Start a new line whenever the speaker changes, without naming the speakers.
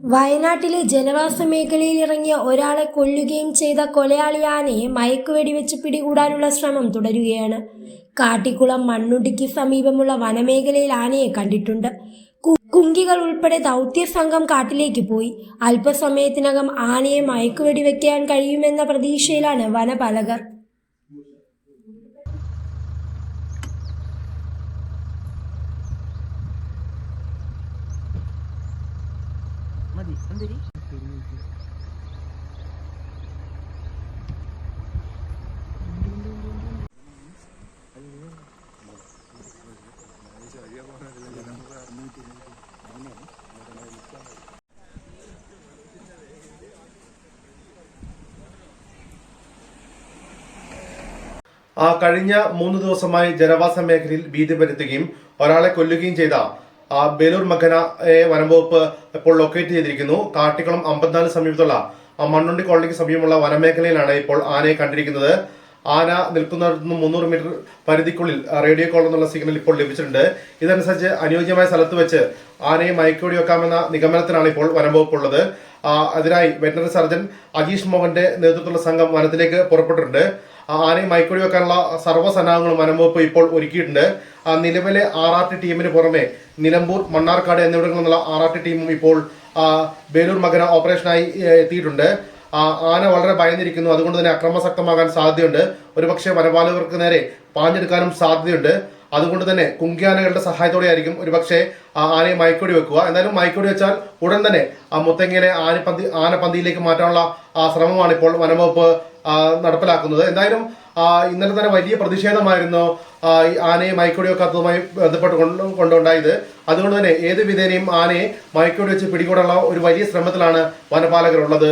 വയനാട്ടിലെ ജനവാസ മേഖലയിൽ ഇറങ്ങിയ ഒരാളെ കൊല്ലുകയും ചെയ്ത കൊലയാളി ആനയെ മയക്കുവെടിവെച്ച് പിടികൂടാനുള്ള ശ്രമം തുടരുകയാണ്. കാട്ടിക്കുളം മണ്ണുണ്ടിക്ക് സമീപമുള്ള വനമേഖലയിൽ ആനയെ കണ്ടിട്ടുണ്ട്. കുങ്കികൾ ഉൾപ്പെടെ ദൗത്യ സംഘം കാട്ടിലേക്ക് പോയി. അല്പസമയത്തിനകം ആനയെ മയക്കുവെടിവെക്കാൻ കഴിയുമെന്ന പ്രതീക്ഷയിലാണ് വനപാലകർ.
മതി.
ആ കഴിഞ്ഞ മൂന്ന് ദിവസമായി ജനവാസ മേഖലയിൽ ഭീതി പരത്തുകയും ഒരാളെ കൊല്ലുകയും ചെയ്ത ബേലൂർ മഖന വനംവകുപ്പ് ഇപ്പോൾ ലൊക്കേറ്റ് ചെയ്തിരിക്കുന്നു. കാട്ടിക്കുളം അമ്പത്തിനാല് സമീപത്തുള്ള മണ്ണുണ്ടി കോളനിക്ക് സമീപമുള്ള വനമേഖലയിലാണ് ഇപ്പോൾ ആനയെ കണ്ടിരിക്കുന്നത്. ആന നിൽക്കുന്നിടത്ത് നിന്ന് മുന്നൂറ് മീറ്റർ പരിധിക്കുള്ളിൽ റേഡിയോ കോൾ എന്നുള്ള സിഗ്നൽ ഇപ്പോൾ ലഭിച്ചിട്ടുണ്ട്. ഇതനുസരിച്ച് അനുയോജ്യമായ സ്ഥലത്ത് വെച്ച് ആനയെ മയക്കോടി വെക്കാമെന്ന നിഗമനത്തിലാണ് ഇപ്പോൾ വനംവകുപ്പ് ഉള്ളത് അതിനായി വെറ്ററിനറി സർജൻ അജീഷ് മോഹന്റെ നേതൃത്വത്തിലുള്ള സംഘം വനത്തിലേക്ക് പുറപ്പെട്ടിട്ടുണ്ട്. ആ ആനയെ മയക്കുവെടി വെക്കാനുള്ള സർവസന്നാഹങ്ങളും വനംവകുപ്പ് ഇപ്പോൾ ഒരുക്കിയിട്ടുണ്ട്. ആ നിലവിലെ ആർ ആർ ടി ടീമിന് പുറമെ നിലമ്പൂർ മണ്ണാർക്കാട് എന്നിവിടങ്ങളിൽ നിന്നുള്ള ആർ ആർ ടി ടീമും ഇപ്പോൾ ബേലൂർ മകന ഓപ്പറേഷനായി എത്തിയിട്ടുണ്ട്. ആന വളരെ ഭയന്നിരിക്കുന്നു. അതുകൊണ്ട് തന്നെ അക്രമാസക്തമാകാൻ സാധ്യതയുണ്ട്. ഒരുപക്ഷെ വനപാലകർക്ക് നേരെ പാഞ്ഞെടുക്കാനും സാധ്യതയുണ്ട്. അതുകൊണ്ട് തന്നെ കുങ്കിയാനകളുടെ സഹായത്തോടെ ആയിരിക്കും ഒരുപക്ഷെ ആ ആനയെ മയക്കൊടി വെക്കുക. എന്തായാലും മയക്കൊടി വെച്ചാൽ ഉടൻ തന്നെ ആ മുത്തങ്ങയിലെ ആനപ്പന്തി ആനപ്പന്തിയിലേക്ക് മാറ്റാനുള്ള ആ ശ്രമമാണ് ഇപ്പോൾ വനംവകുപ്പ് നടപ്പിലാക്കുന്നത്. എന്തായാലും ഇന്നലെ തന്നെ വലിയ പ്രതിഷേധമായിരുന്നു ഈ ആനയെ മയക്കൊടി വെക്കാത്തതുമായി ബന്ധപ്പെട്ട് കൊണ്ട് കൊണ്ടുണ്ടായത്. അതുകൊണ്ട് തന്നെ ഏത് വിധേനയും ആനയെ മയക്കൊടി വെച്ച് പിടികൂടാനുള്ള ഒരു വലിയ ശ്രമത്തിലാണ് വനപാലകർ ഉള്ളത്